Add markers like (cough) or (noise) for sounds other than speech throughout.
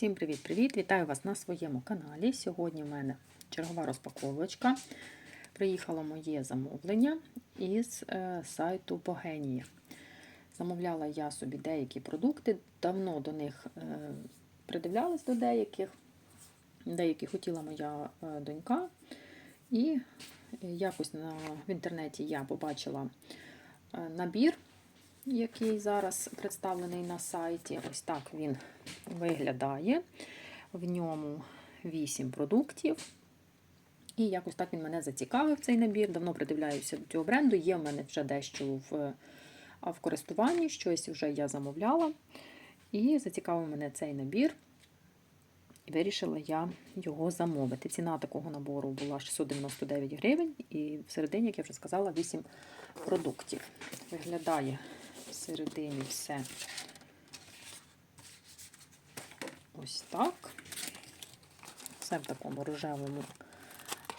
Всім привіт-привіт! Вітаю вас на своєму каналі. Сьогодні в мене чергова розпаковочка. Приїхало моє замовлення із е, сайту Богенія. Замовляла я собі деякі продукти, давно до них е, придивлялась до деяких. Деякі хотіла моя е, донька. І якось на, в інтернеті я побачила набір який зараз представлений на сайті. Ось так він виглядає. В ньому 8 продуктів. І якось так він мене зацікавив, цей набір. Давно придивляюся до цього бренду. Є в мене вже дещо в, в користуванні, щось вже я замовляла. І зацікавив мене цей набір. І вирішила я його замовити. Ціна такого набору була 699 гривень, і всередині, як я вже сказала, 8 продуктів. Виглядає всередині все ось так. Все в такому рожевому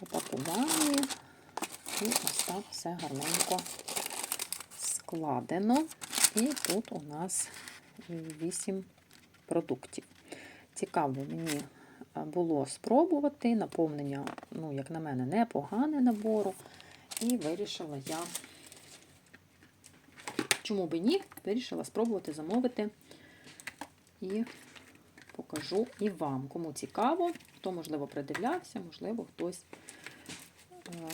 опакуванні. І ось так все гарненько складено. І тут у нас 8 продуктів. Цікаво мені було спробувати. Наповнення, ну, як на мене, непогане набору. І вирішила я Чому би ні, вирішила спробувати замовити і покажу і вам. Кому цікаво, хто, можливо, придивлявся, можливо, хтось е,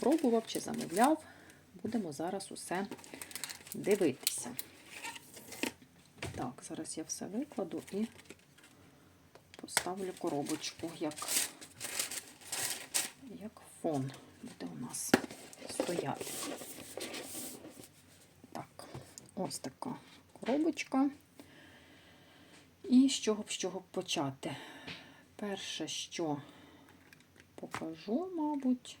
пробував чи замовляв. Будемо зараз усе дивитися. Так, зараз я все викладу і поставлю коробочку, як, як фон буде у нас стояти. Ось така коробочка. І з чого б з чого почати? Перше, що покажу, мабуть,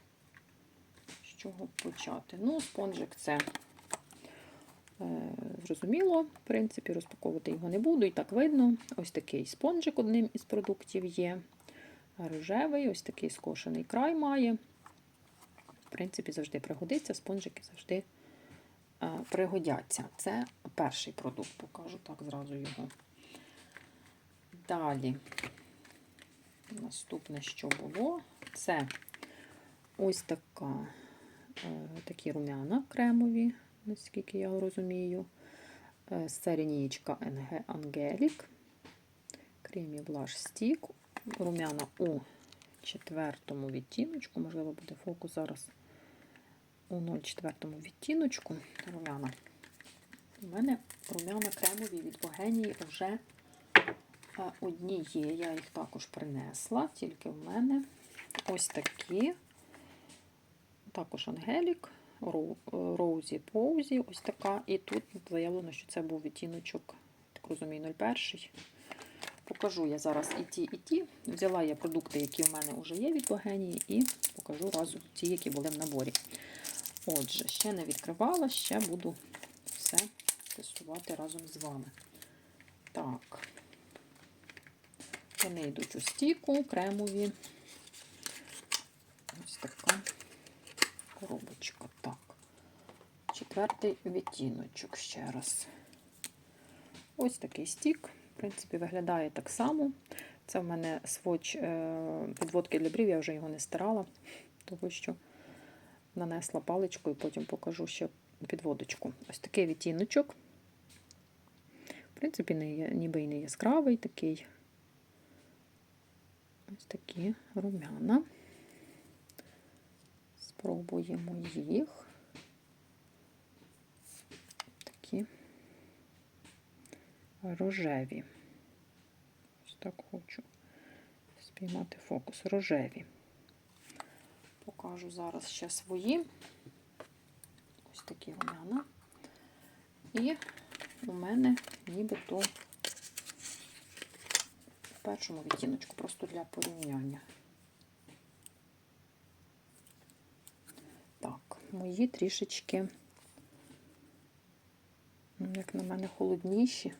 з чого почати. Ну, спонжик це е, зрозуміло, в принципі, розпаковувати його не буду, і так видно. Ось такий спонжик одним із продуктів є. Рожевий, ось такий скошений край має. В принципі, завжди пригодиться, спонжики завжди. Е, пригодяться. Це перший продукт, покажу так зразу його. Далі, наступне, що було, це ось така, е, такі рум'яна кремові, наскільки я розумію. Це Angelic, Creamy Blush Stick, рум'яна у четвертому відтіночку, можливо, буде фокус зараз у 0,4 відтіночку румяна. У мене румяна кремові від Богенії вже одні є. Я їх також принесла, тільки в мене ось такі. Також Ангелік, Роузі Поузі, ось така. І тут заявлено, що це був відтіночок, так розумію, 01. Покажу я зараз і ті, і ті. Взяла я продукти, які в мене вже є від Богенії, і покажу разом ті, які були в наборі. Отже, ще не відкривала, ще буду все тестувати разом з вами. Так, вони йдуть у стіку, кремові. Ось така коробочка. Так. Четвертий відтіночок ще раз. Ось такий стік. В принципі, виглядає так само. Це в мене своч е, підводки для брів, я вже його не стирала, тому що нанесла паличку і потім покажу ще підводочку. Ось такий відтіночок. В принципі, не ніби і не яскравий такий. Ось такі рум'яна. Спробуємо їх. Такі рожеві. Ось так хочу спіймати фокус. Рожеві. Покажу зараз ще свої. Ось такі румяна. І у мене нібито в першому відтіночку, просто для порівняння. Так, мої трішечки, як на мене, холодніші.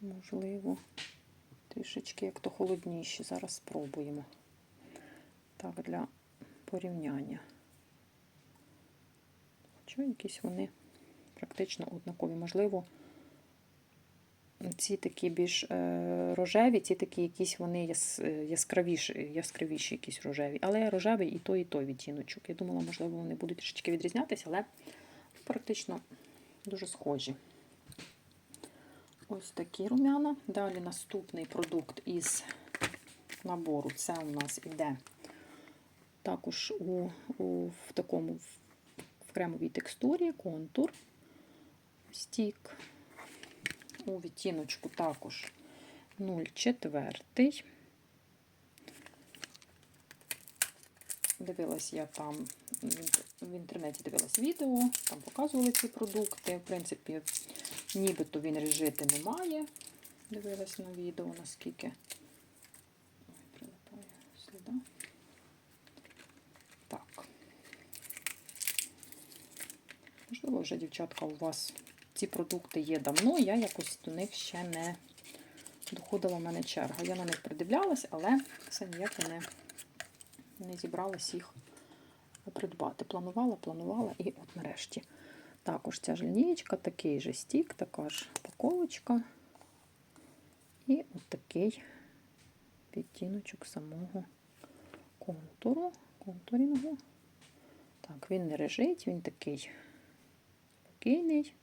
Можливо, трішечки як то холодніші. Зараз спробуємо так, для порівняння. Хоча якісь вони практично однакові. Можливо, ці такі більш е, рожеві, ці такі якісь вони е, яскравіші, яскравіші якісь рожеві. Але рожевий і той, і той відтіночок. Я думала, можливо, вони будуть трішечки відрізнятися, але практично дуже схожі. Ось такі рум'яна. Далі наступний продукт із набору. Це у нас іде також у, у в такому в, кремовій текстурі контур, стік. У відтіночку також 0,4. Дивилась я там в інтернеті дивилась відео, там показували ці продукти. В принципі, нібито він режити не має. Дивилась на відео, наскільки Ой, прилипає сліда. Так. Можливо, вже, дівчатка, у вас ці продукти є давно, я якось до них ще не доходила в мене черга. Я на них придивлялась, але все ніяк не, не зібралась їх придбати. Планувала, планувала і от нарешті. Також ця ж лінієчка, такий же стік, така ж упаковочка. І от такий відтіночок самого контуру, контурінгу. Так, він не режить, він такий спокійний.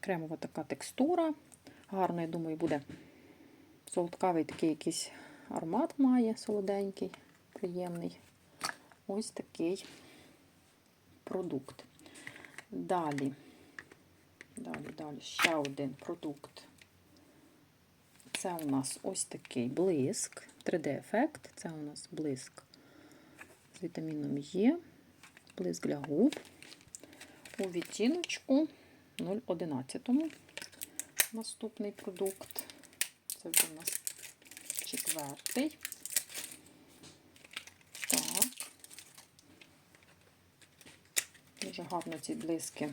Кремова така текстура. Гарно, я думаю, буде солодкавий такий якийсь аромат має, солоденький, приємний. Ось такий продукт. Далі, далі, далі, ще один продукт. Це у нас ось такий блиск, 3D-ефект. Це у нас блиск з вітаміном Е, блиск для губ. У відтіночку 0,11. Наступний продукт. Це вже у нас четвертий. Так. Дуже гарно ці блиски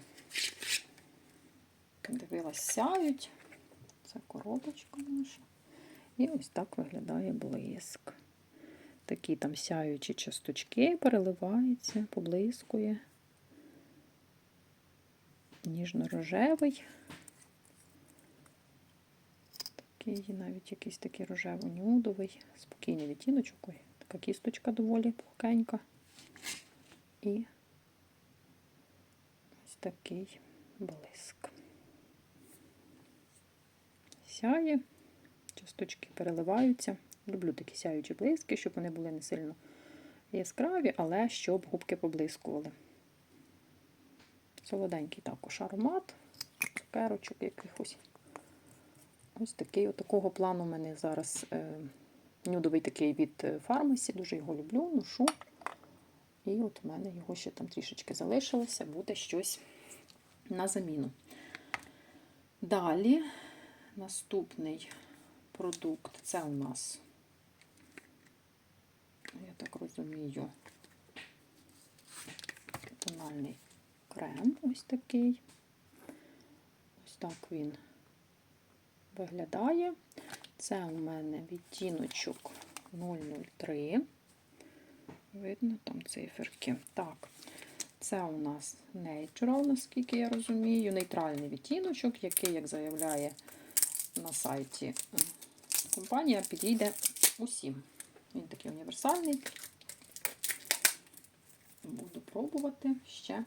дивилась, сяють. Це коробочка наша. І ось так виглядає блиск. Такі там сяючі часточки, переливаються, поблискує. Ніжно-рожевий. Такий навіть якийсь такий рожево-нюдовий, спокійний відтіночок. Така кісточка доволі пухкенька. І ось такий блиск. Сяє, часточки переливаються. Люблю такі сяючі блиски, щоб вони були не сильно яскраві, але щоб губки поблискували. Солоденький також аромат, цукерочок якихось. Ось такий от такого плану у мене зараз е, нюдовий такий від фармасі, дуже його люблю, ношу. І от у мене його ще там трішечки залишилося, буде щось на заміну. Далі наступний продукт це у нас, я так розумію, тональний крем ось такий. Ось так він виглядає. Це у мене відтіночок 003. Видно там циферки. Так, це у нас Natural, наскільки я розумію, нейтральний відтіночок, який, як заявляє на сайті компанія, підійде усім. Він такий універсальний. Буду пробувати ще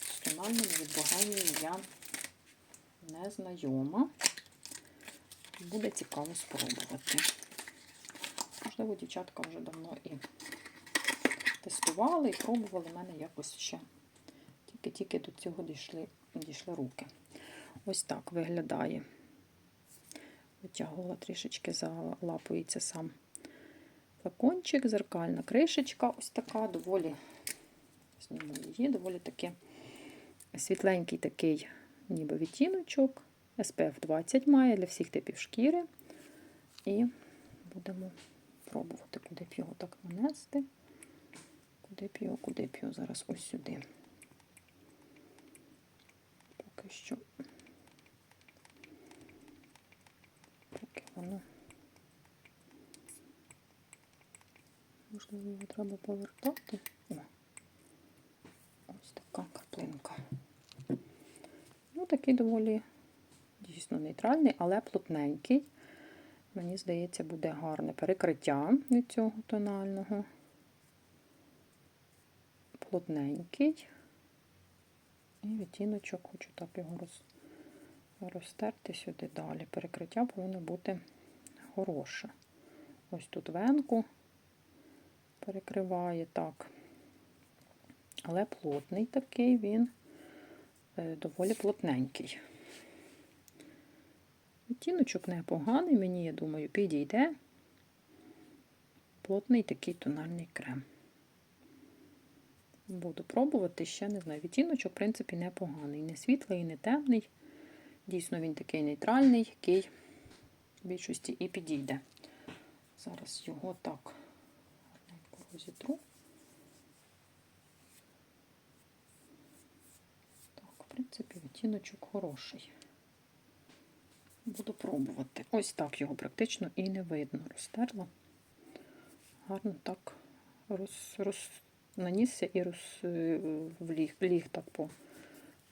з тональним від Богемії я не знайома. Буде цікаво спробувати. Можливо, дівчатка вже давно і тестували і пробували в мене якось ще. Тільки-тільки до цього дійшли, дійшли руки. Ось так виглядає. Витягувала трішечки, залапується сам флакончик, зеркальна кришечка, ось така, доволі, зніму її, доволі таки світленький такий ніби відтіночок. SPF 20 має для всіх типів шкіри. І будемо пробувати, куди б його так нанести. Куди б його, куди б його зараз ось сюди. Поки що. Поки воно. Можливо, його треба повертати. Ось така краплинка. Ну, такий доволі дійсно нейтральний, але плотненький. Мені здається, буде гарне перекриття від цього тонального. Плотненький. І відтіночок, хочу так його роз, розтерти сюди далі. Перекриття повинно бути хороше. Ось тут венку перекриває так. Але плотний такий він е, доволі плотненький. Відтіночок непоганий, мені, я думаю, підійде. Плотний такий тональний крем. Буду пробувати, ще не знаю. Відтіночок, в принципі, непоганий. Не світлий, не темний. Дійсно, він такий нейтральний, який в більшості і підійде. Зараз його так розітру. Так, в принципі, відтіночок хороший. Буду пробувати. Ось так його практично і не видно. Розтерла. Гарно так роз, роз, нанісся і роз, е, ліг так по,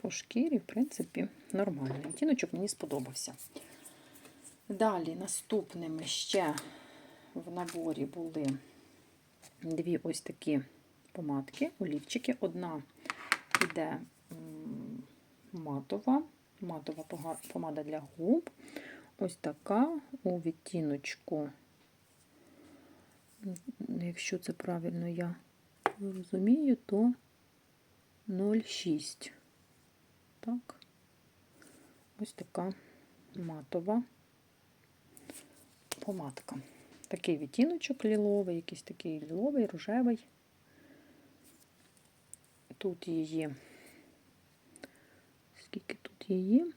по шкірі, в принципі, нормальний. Відтіночок мені сподобався. Далі, наступними ще в наборі були дві ось такі помадки, олівчики. Одна йде матова, матова помада для губ. Ось така у відтіночку, якщо це правильно я розумію, то 0,6. Так, ось така матова помадка. Такий відтіночок ліловий, якийсь такий ліловий, рожевий. Тут її, скільки тут її?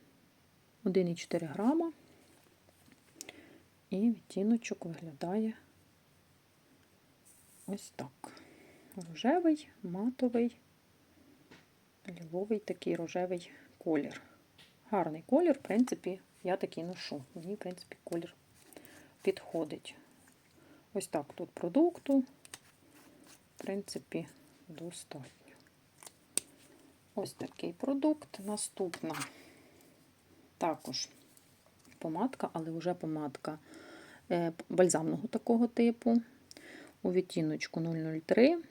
1,4 грама. І відтіночок виглядає ось так. Рожевий, матовий, ліловий такий рожевий колір. Гарний колір, в принципі, я такий ношу. Мені, в принципі, колір підходить. Ось так тут продукту, в принципі, достатньо. Ось такий продукт. Наступна також помадка, але вже помадка е, бальзамного такого типу. У відтіночку 003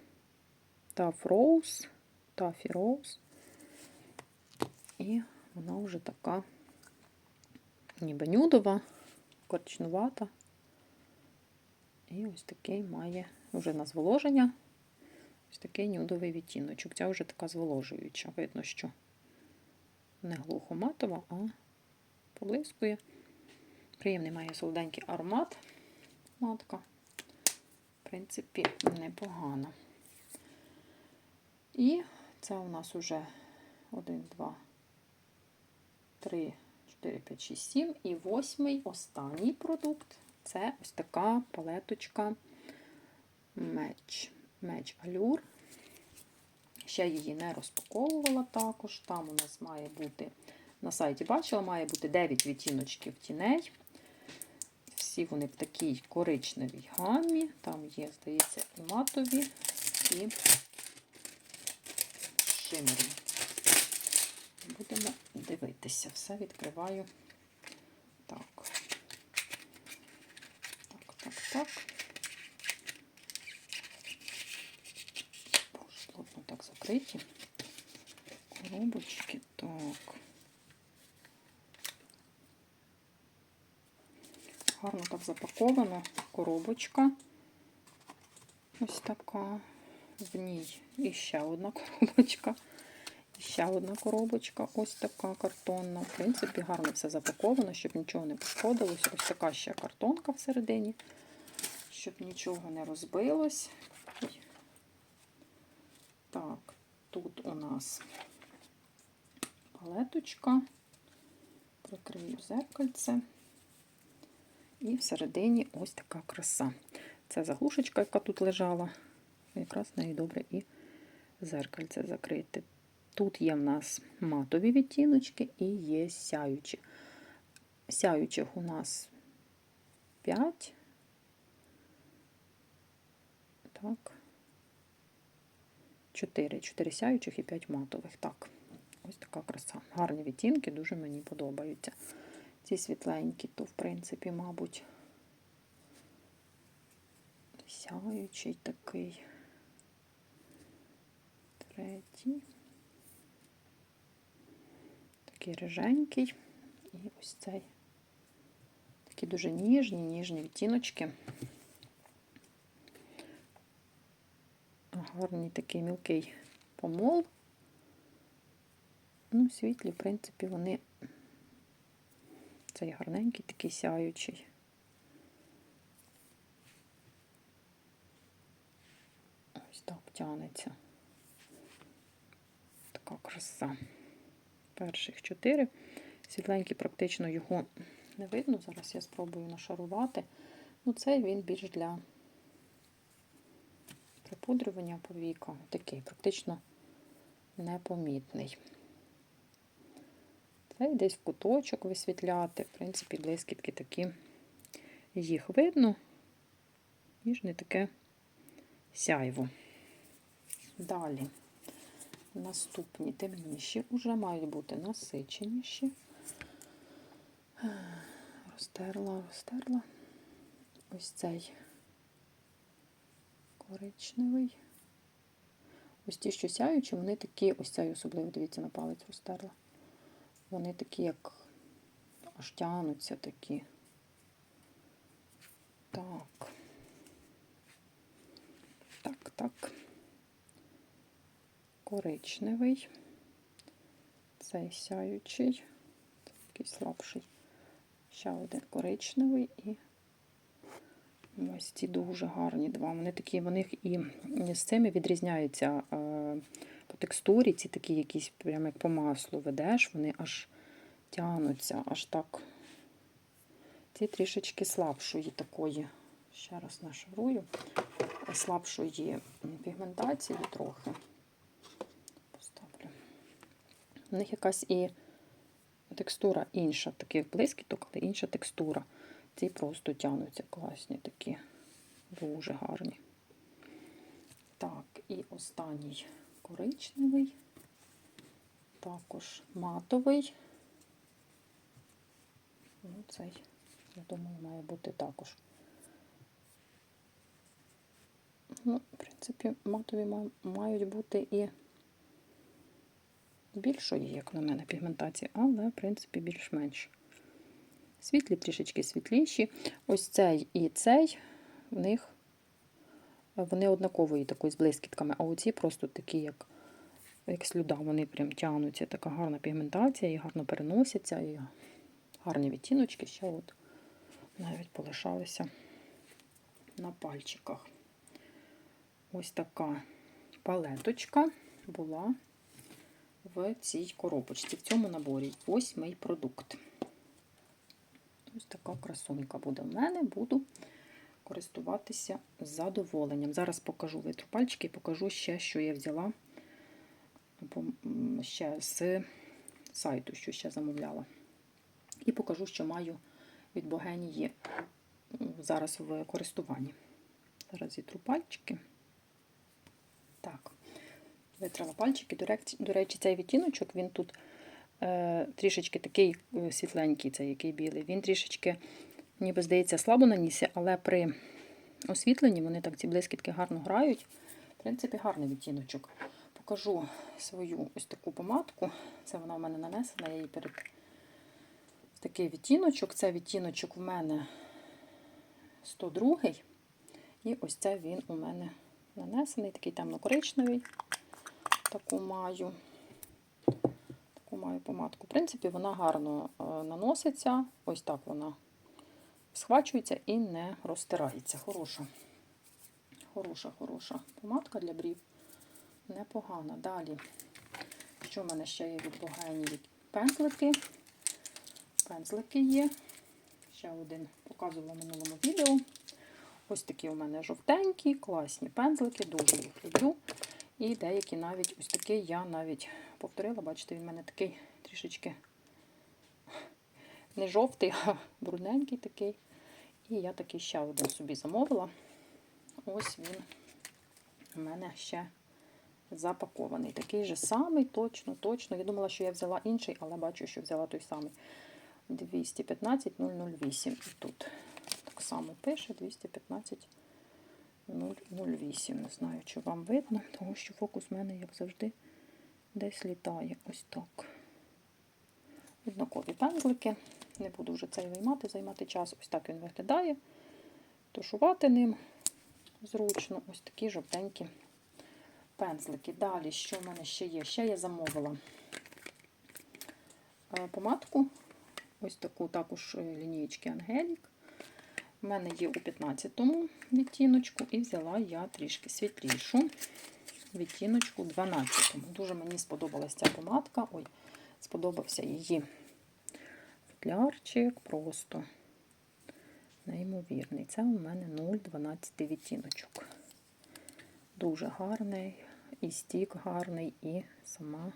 Tough Rose, Taffy Rose. І вона вже така ніби нюдова, коричнувата. І ось такий має вже на зволоження. Ось такий нюдовий відтіночок. Ця вже така зволожуюча. Видно, що не глухоматова, а поблискує. Приємний має солоденький аромат. Матка. В принципі, непогано. І це у нас уже 1, 2, 3, 4, 5, 6, 7 і восьмий останній продукт. Це ось така палеточка меч. Меч Allure. Ще її не розпаковувала також. Там у нас має бути, на сайті бачила, має бути 9 відтіночків тіней. Всі вони в такій коричневій гамі. Там є, здається, і матові, і шимерні. Будемо дивитися. Все відкриваю так. Так, так, так. Плотно так закриті. Коробочки, так. Гарно так запаковано. Коробочка. Ось така. В ній і ще одна (laughs) коробочка. Ще одна коробочка, ось така картонна. В принципі, гарно все запаковано, щоб нічого не пошкодилось. Ось така ще картонка всередині, щоб нічого не розбилось. Так, тут у нас палеточка, прикрию зеркальце. І всередині ось така краса. Це заглушечка, яка тут лежала. Якраз неї добре і зеркальце закрити. Тут є в нас матові відтіночки і є сяючі. Сяючих у нас 5. Так. 4. 4 сяючих і 5 матових. Так. Ось така краса. Гарні відтінки, дуже мені подобаються. Ці світленькі, то, в принципі, мабуть, сяючий такий. Третій. Такий риженький. І ось цей. Такі дуже ніжні, ніжні відтіночки. Гарний такий мілкий помол. Ну, світлі, в принципі, вони цей гарненький, такий сяючий. Ось так тянеться. Така краса. Перших чотири. Світленький, практично його не видно. Зараз я спробую нашарувати. Ну, цей він більш для припудрювання повіка. Такий, практично непомітний. Цей десь в куточок висвітляти. В принципі, блискітки такі. Їх видно, ніж не таке сяйво. Далі. Наступні темніші вже мають бути насиченіші. Розтерла, розтерла. Ось цей коричневий. Ось ті, що сяючі, вони такі, ось цей особливо, дивіться, на палець розтерла. Вони такі, як аж тянуться такі. Так. Так, так. Коричневий. Цей сяючий. Такий слабший. Ще один коричневий і ось ці дуже гарні два. Вони такі, вони і з цими відрізняються е, по текстурі, ці такі якісь, прямо як по маслу ведеш, вони аж тянуться, аж так. Ці трішечки слабшої такої, ще раз нашарую, слабшої пігментації трохи. Поставлю. У них якась і текстура інша, таких блискіток, але інша текстура. Ці просто тянуться класні такі, дуже гарні. Так, і останній коричневий, також матовий. Ну, цей, я думаю, має бути також. Ну, в принципі, матові мають бути і більшої, як на мене, пігментації, але, в принципі, більш-менш. Світлі, трішечки світліші. Ось цей і цей в них вони однакової такої з блискітками, а оці просто такі, як як слюда, вони прям тянуться. Така гарна пігментація і гарно переносяться. І гарні відтіночки ще от навіть полишалися на пальчиках. Ось така палеточка була в цій коробочці, в цьому наборі. Ось мій продукт. Ось така красунька буде в мене, буду користуватися з задоволенням. Зараз покажу витру пальчики і покажу ще, що я взяла ще з сайту, що ще замовляла. І покажу, що маю від Богенії зараз в користуванні. Зараз зітру пальчики. Так, витрала пальчики. До речі, цей відтіночок, він тут е, трішечки такий е, світленький, цей який білий. Він трішечки, ніби здається, слабо нанісся, але при освітленні вони так ці блискітки гарно грають. В принципі, гарний відтіночок. Покажу свою ось таку помадку. Це вона в мене нанесена, я її перед такий відтіночок. Це відтіночок в мене 102 І ось це він у мене нанесений, такий темно-коричневий. Таку маю. Таку маю помадку. В принципі, вона гарно е, наноситься. Ось так вона схвачується і не розтирається. Хороша, хороша, хороша помадка для брів. Непогана. Далі, що в мене ще є від Богенії? Пензлики. Пензлики є. Ще один показувала в минулому відео. Ось такі у мене жовтенькі, класні пензлики, дуже їх люблю. І деякі навіть ось такий я навіть повторила, бачите, він в мене такий трішечки не жовтий, а брудненький такий. І я такий ще один собі замовила. Ось він у мене ще запакований. Такий же самий, точно, точно. Я думала, що я взяла інший, але бачу, що взяла той самий. 215 008. І тут так само пише 215 008. Не знаю, чи вам видно, тому що фокус в мене, як завжди, десь літає. Ось так. Однакові пензлики. Не буду вже цей виймати, займати час. Ось так він виглядає. Тушувати ним зручно. Ось такі жовтенькі пензлики. Далі, що в мене ще є? Ще я замовила е, помадку. Ось таку також е, лінієчки Ангелік. У мене є у 15-му відтіночку, і взяла я трішки світлішу відтіночку 12-му. Дуже мені сподобалася ця помадка. Ой, сподобався її футлярчик, просто неймовірний. Це у мене 0,12 відтіночок. Дуже гарний, і стік гарний, і сама,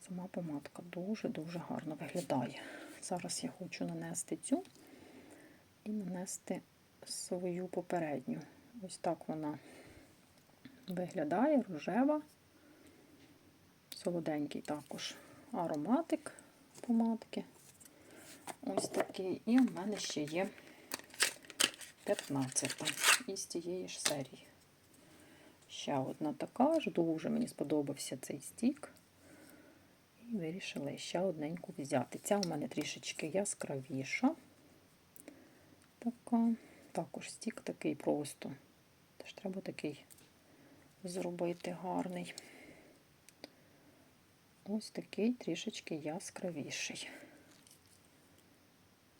сама помадка дуже-дуже гарно виглядає. Зараз я хочу нанести цю і нанести свою попередню. Ось так вона виглядає, рожева, солоденький також ароматик помадки. Ось такий. І в мене ще є 15 із цієї ж серії. Ще одна така ж, дуже мені сподобався цей стік. І вирішила ще одненьку взяти. Ця у мене трішечки яскравіша. Така. Також стік такий просто. Теж треба такий зробити гарний. Ось такий трішечки яскравіший.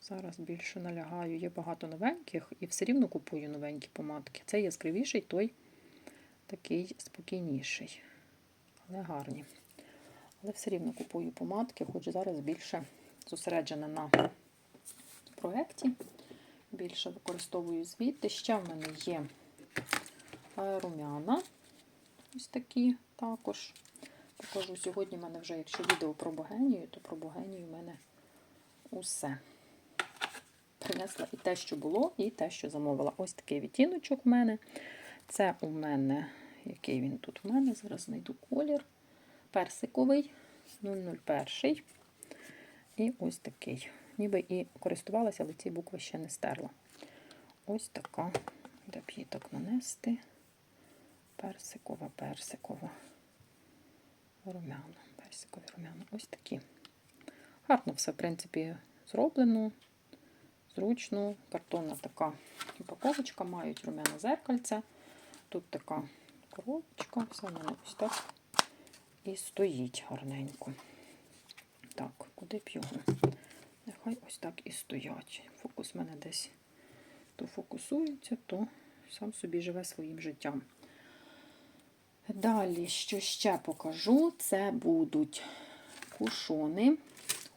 Зараз більше налягаю. Є багато новеньких і все рівно купую новенькі помадки. Цей яскравіший, той такий спокійніший, але гарні. Але все рівно купую помадки, хоч зараз більше зосереджена на проєкті. Більше використовую звідти. Ще в мене є е, рум'яна. Ось такі також. Покажу сьогодні в мене вже, якщо відео про богенію, то про богенію в мене усе. Принесла і те, що було, і те, що замовила. Ось такий відтіночок в мене. Це у мене, який він тут у мене? Зараз знайду колір. Персиковий 001. І ось такий. Ніби і користувалася, але ці букви ще не стерла. Ось така, де б її так нанести. Персикова, персикова. Румяна. Персикові румяна. Ось такі. Гарно все, в принципі, зроблено. Зручно. Картонна така упаковочка, мають румяне зеркальце. Тут така коробочка, все в мене ось так. І стоїть гарненько. Так, куди б його? Нехай ось так і стоять. Фокус в мене десь то фокусується, то сам собі живе своїм життям. Далі, що ще покажу, це будуть кушони.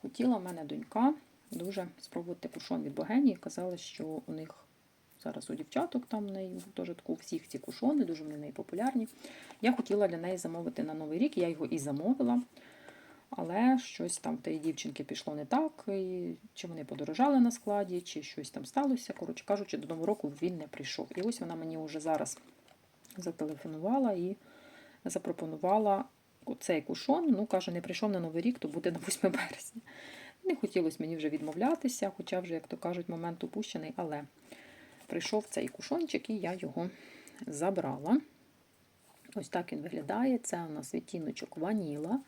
Хотіла в мене донька дуже спробувати кушон від Богенії. Казали, що у них зараз у дівчаток там в неї теж таку всіх ці кушони, дуже вони в неї популярні. Я хотіла для неї замовити на Новий рік, я його і замовила. Але щось там в тієї дівчинки пішло не так, і чи вони подорожали на складі, чи щось там сталося. Коротше кажучи, до Нового року він не прийшов. І ось вона мені вже зараз зателефонувала і запропонувала цей кушон. Ну, каже, не прийшов на Новий рік, то буде на 8 березня. Не хотілося мені вже відмовлятися, хоча вже, як то кажуть, момент упущений, але прийшов цей кушончик, і я його забрала. Ось так він виглядає. Це у нас відтіночок ваніла.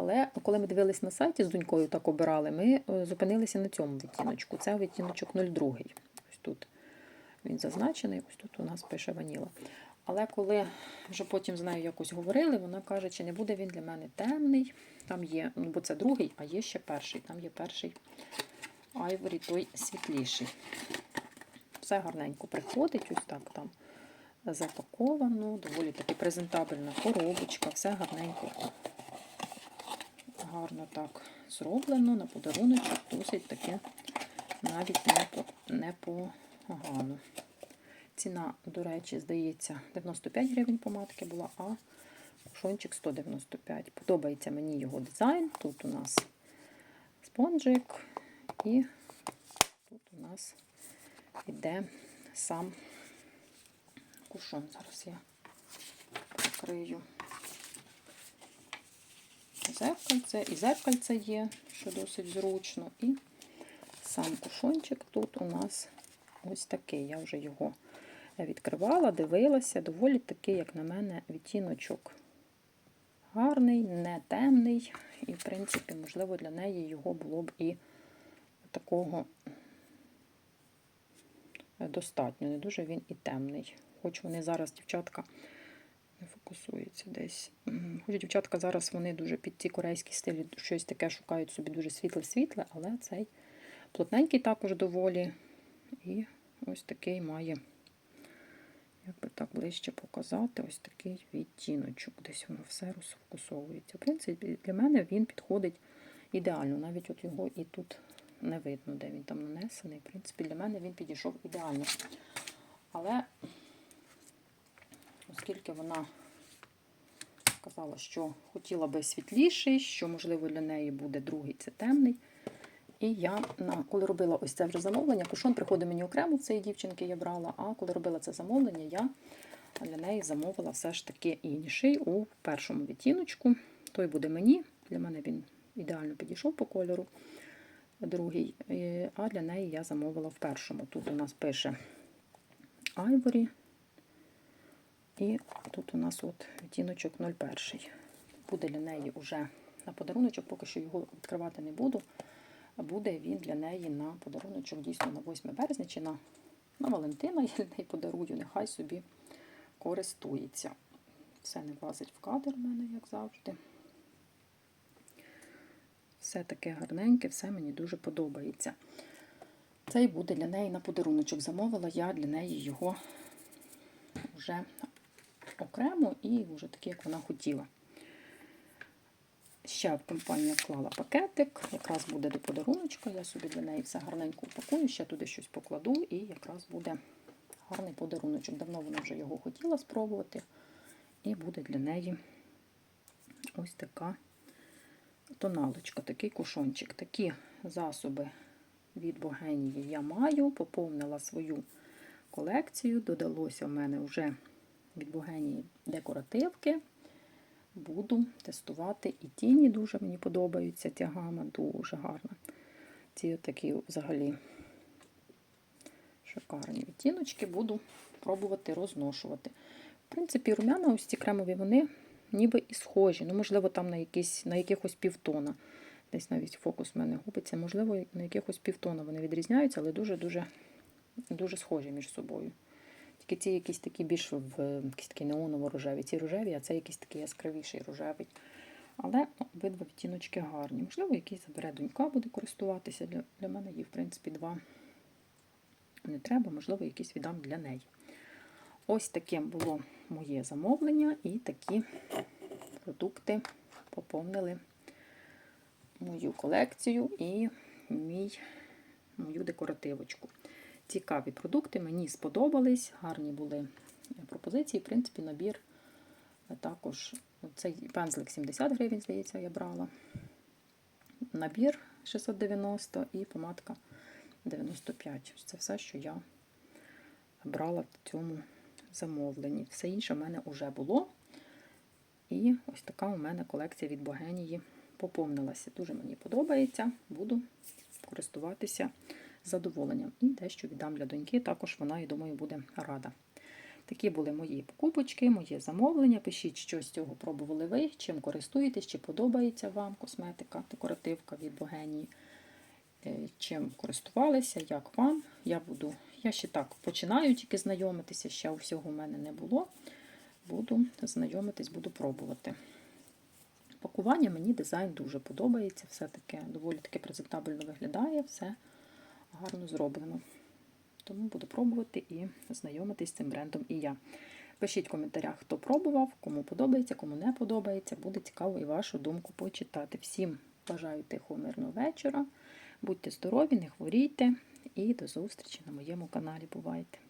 Але коли ми дивились на сайті з донькою, так обирали, ми е, зупинилися на цьому відтіночку. Це відтіночок 02. Ось тут він зазначений, ось тут у нас пише ваніла. Але коли вже потім з нею якось говорили, вона каже, чи не буде він для мене темний. Там є, ну бо це другий, а є ще перший. Там є перший айворі, той світліший. Все гарненько приходить, ось так там запаковано, доволі таки презентабельна коробочка, все гарненько. Гарно так зроблено, на подаруночок досить таке навіть непогано. Ціна, до речі, здається, 95 гривень помадки була, а кушончик 195. Подобається мені його дизайн. Тут у нас спонжик, і тут у нас йде сам кушон. Зараз я відкрию. Зеркальце, і зеркальце є, що досить зручно. І сам кушончик тут у нас ось такий. Я вже його відкривала, дивилася, доволі такий, як на мене, відтіночок гарний, не темний. І, в принципі, можливо, для неї його було б і такого достатньо. Не дуже він і темний. Хоч вони зараз, дівчатка, не фокусується десь. М, Хоч дівчатка зараз вони дуже під ці корейські стилі щось таке шукають собі дуже світле-світле, але цей плотненький також доволі. І ось такий має, як би так ближче показати, ось такий відтіночок. Десь воно все розфокусовується. В принципі, для мене він підходить ідеально. Навіть от його і тут не видно, де він там нанесений. В принципі, для мене він підійшов ідеально. Але оскільки вона сказала, що хотіла би світліший, що, можливо, для неї буде другий, це темний. І я, коли робила ось це вже замовлення, кушон приходить мені окремо, цієї дівчинки я брала, а коли робила це замовлення, я для неї замовила все ж таки інший у першому відтіночку. Той буде мені, для мене він ідеально підійшов по кольору. Другий, а для неї я замовила в першому. Тут у нас пише Айворі. І тут у нас от відтіночок 01. Буде для неї вже на подаруночок, поки що його відкривати не буду. Буде він для неї на подаруночок дійсно на 8 березня чи на, на Валентина. (laughs) Я для неї подарую, нехай собі користується. Все не влазить в кадр у мене, як завжди. Все таке гарненьке, все мені дуже подобається. Цей буде для неї на подаруночок. Замовила я для неї його вже окремо і вже такий, як вона хотіла. Ще в компанію вклала пакетик, якраз буде до подаруночка. Я собі для неї все гарненько упакую, ще туди щось покладу, і якраз буде гарний подаруночок. Давно вона вже його хотіла спробувати. І буде для неї ось така тоналочка, такий кушончик. Такі засоби від Богенії я маю, поповнила свою колекцію. Додалося в мене вже від Богенії декоративки. Буду тестувати і тіні дуже мені подобаються. Ця гама дуже гарна. Ці такі взагалі шикарні відтіночки буду пробувати розношувати. В принципі, румяна, ось ці кремові, вони ніби і схожі. Ну, можливо, там на якісь, на якихось півтона. Десь навіть фокус в мене губиться. Можливо, на якихось півтона вони відрізняються, але дуже-дуже дуже схожі між собою. Тільки ці якісь такі більш в якісь такі неоново-рожеві. Ці рожеві, а це якийсь такий яскравіший рожевий. Але ну, обидва відтіночки гарні. Можливо, якийсь забере донька буде користуватися. Для, для мене їх, в принципі, два не треба, можливо, якийсь віддам для неї. Ось таке було моє замовлення, і такі продукти поповнили мою колекцію і мій, мою декоративочку. Цікаві продукти, мені сподобались, гарні були пропозиції. В принципі, набір також цей пензлик 70 гривень, здається, я брала. Набір 690 і помадка 95. Це все, що я брала в цьому замовленні. Все інше в мене вже було. І ось така у мене колекція від Богенії поповнилася. Дуже мені подобається, буду користуватися задоволенням. І дещо віддам для доньки, також вона, я думаю, буде рада. Такі були мої покупочки, моє замовлення. Пишіть, що з цього пробували ви, чим користуєтесь, чи подобається вам косметика, декоративка від Богенії. Чим користувалися, як вам. Я буду, я ще так починаю тільки знайомитися, ще всього в мене не було. Буду знайомитись, буду пробувати. Пакування мені дизайн дуже подобається, все таке доволі таки презентабельно виглядає, все гарно зроблено. Тому буду пробувати і знайомитись з цим брендом і я. Пишіть в коментарях, хто пробував, кому подобається, кому не подобається. Буде цікаво і вашу думку почитати. Всім бажаю тихого, мирного вечора. Будьте здорові, не хворійте і до зустрічі на моєму каналі. Бувайте!